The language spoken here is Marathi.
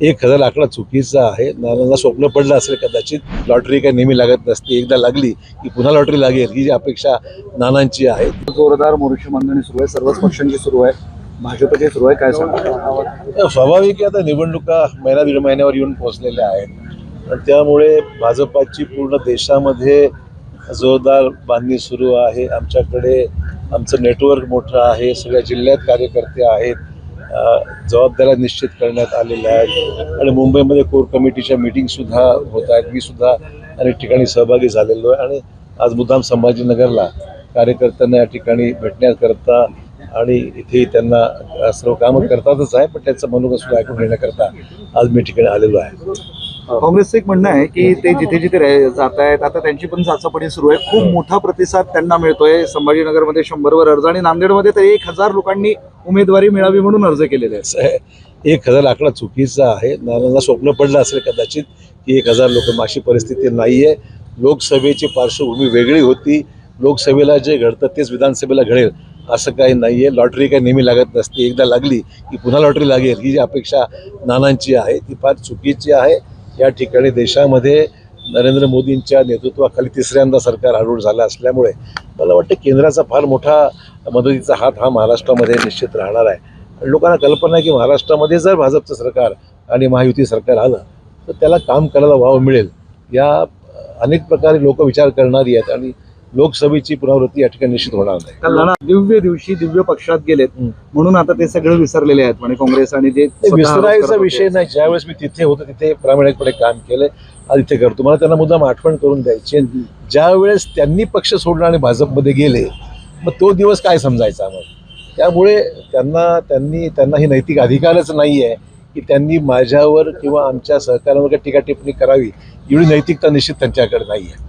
एक हजार आकडा चुकीचा आहे. नानांना स्वप्न पडलं असेल कदाचित. लॉटरी काही नेहमी लागत नसते. एकदा लागली की पुन्हा लॉटरी लागेल. ही जी अपेक्षा नानांची आहे. जोरदार मोर्चे बांधणी सुरू आहे. सर्वच पक्षांची सुरू आहे. भाजपची सुरू आहे. काय सांगा स्वाभाविक आहे आता निवडणुका महिना दीड महिन्यावर येऊन पोहोचलेल्या आहेत. आणि त्यामुळे भाजपाची पूर्ण देशामध्ये जोरदार बांधणी सुरू आहे. आमच्याकडे आमचं नेटवर्क मोठं आहे. सगळ्या जिल्ह्यात कार्यकर्ते आहेत. जबाबदाऱ्या निश्चित करण्यात आलेल्या आहेत. आणि मुंबईमध्ये कोर कमिटीच्या मीटिंगसुद्धा होत आहेत. मी सुद्धा अनेक ठिकाणी सहभागी झालेलो आहे. आणि आज मुद्दाम संभाजीनगरला कार्यकर्त्यांना या ठिकाणी भेटण्याकरता आणि इथे त्यांना सर्व कामं करतातच आहे. पण त्याचं मनोगत सुद्धा ऐकून घेण्याकरता आज मी ठिकाणी आलेलो आहे. काँग्रेसचं एक म्हणणं आहे की ते जिथे जिथे जात आहेत आता त्यांची पण चाचपणी सुरू आहे. खूप मोठा प्रतिसाद त्यांना मिळतोय. संभाजीनगरमध्ये शंभरवर अर्ज आणि नांदेडमध्ये तर एक हजार लोकांनी उमेदवारी मिळावी म्हणून अर्ज केलेले आहेत. असं आहे. एक हजार आकडा चुकीचा आहे. नानांना स्वप्न पडलं असेल कदाचित की एक हजार लोक अशी परिस्थिती नाही आहे लोकसभेची पार्श्वभूमी वेगळी होती. लोकसभेला जे घडतं तेच विधानसभेला घडेल असं काही नाही आहे लॉटरी काही नेहमी लागत नसते. एकदा लागली की पुन्हा लॉटरी लागेल. ही जी अपेक्षा नानांची आहे ती फार चुकीची आहे. या ठिकाणी देशामध्ये नरेंद्र मोदींच्या नेतृत्वाखाली तिसऱ्यांदा सरकार आरूढ झालं असल्यामुळे मला वाटतं केंद्राचा फार मोठा मदतीचा हात हा महाराष्ट्रामध्ये निश्चित राहणार आहे. आणि लोकांना कल्पना आहे की महाराष्ट्रामध्ये जर भाजपचं सरकार आणि महायुती सरकार आलं तर त्याला काम करायला वाव मिळेल. या अनेक प्रकारे लोक विचार करणारी आहेत आणि लोकसभेची पुनरावृत्ती या ठिकाणी निश्चित होणार नाही. नाना दिव्य दिवशी दिव्य पक्षात गेलेत. म्हणून आता ते सगळं विसरलेले आहेत म्हणजे काँग्रेस आणि जे ते विसरायचा. विषय नाही. ज्यावेळेस मी तिथे होतो तिथे प्रामाणिकपणे काम केलंय. आज इथे करतो. मला त्यांना मुद्दाम आठवण करून द्यायची आहे. ज्या वेळेस त्यांनी पक्ष सोडला आणि भाजपमध्ये गेले मग तो दिवस काय समजायचा मग? त्यामुळे त्यांना त्यांनी त्यांना ही नैतिक अधिकारच नाही आहे की त्यांनी माझ्यावर किंवा आमच्या सहकार्यावर काही टीका टिप्पणी करावी. एवढी नैतिकता निश्चित त्यांच्याकडे नाही आहे